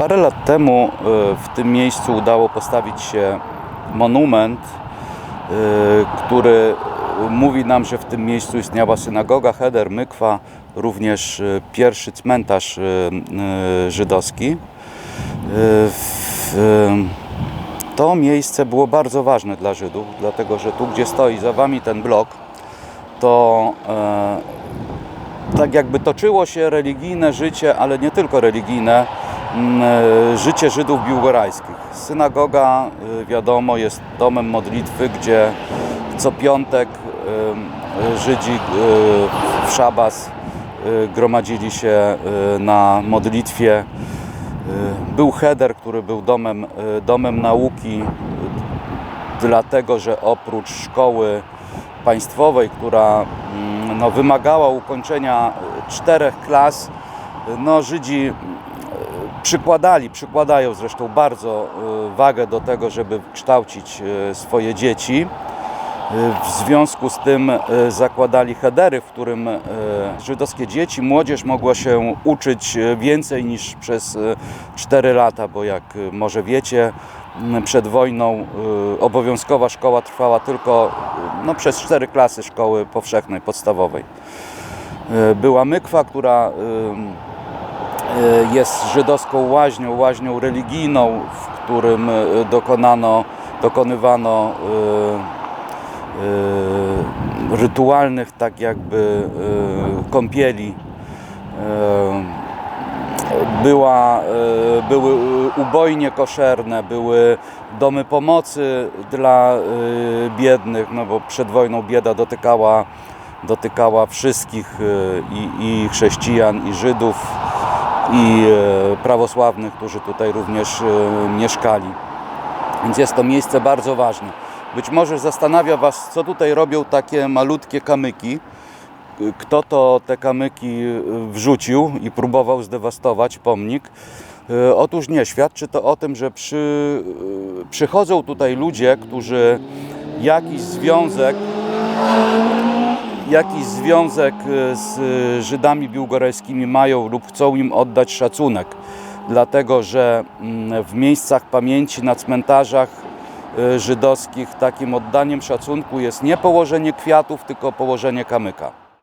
Parę lat temu e, w tym miejscu udało postawić się monument, e, który mówi nam, że w tym miejscu istniała synagoga, heder, mykwa, również e, pierwszy cmentarz żydowski. To miejsce było bardzo ważne dla Żydów, dlatego że tu, gdzie stoi za wami ten blok, to tak jakby toczyło się religijne życie, ale nie tylko religijne, życie Żydów biłgorajskich. Synagoga, y, wiadomo, jest domem modlitwy, gdzie co piątek y, Żydzi w szabas gromadzili się na modlitwie. Był cheder, który był domem, domem nauki, dlatego że oprócz szkoły państwowej, która mm, no, wymagała ukończenia czterech klas, no, Żydzi przykładali, przykładają zresztą bardzo y, wagę do tego, żeby kształcić y, swoje dzieci. Y, W związku z tym zakładali hedery, w którym żydowskie dzieci, młodzież mogła się uczyć więcej niż przez 4 lata, bo jak może wiecie, przed wojną obowiązkowa szkoła trwała tylko no, przez 4 klasy szkoły powszechnej, podstawowej. Była mykwa, która jest żydowską łaźnią, łaźnią religijną, w którym y, dokonano, dokonywano y, y, rytualnych tak jakby y, kąpieli. Y, Była, y, były ubojnie koszerne, były domy pomocy dla y, biednych, no bo przed wojną bieda dotykała, dotykała wszystkich y, i, i chrześcijan, i Żydów, i e, prawosławnych, którzy tutaj również e, mieszkali. Więc jest to miejsce bardzo ważne. Być może zastanawia Was, co tutaj robią takie malutkie kamyki. Kto to te kamyki e, wrzucił i próbował zdewastować pomnik? Otóż nie, świadczy to o tym, że przy, przychodzą tutaj ludzie, którzy jakiś związek jakiś związek e, z e, Żydami biłgorajskimi mają lub chcą im oddać szacunek. Dlatego, że mm, w miejscach pamięci na cmentarzach e, żydowskich takim oddaniem szacunku jest nie położenie kwiatów, tylko położenie kamyka.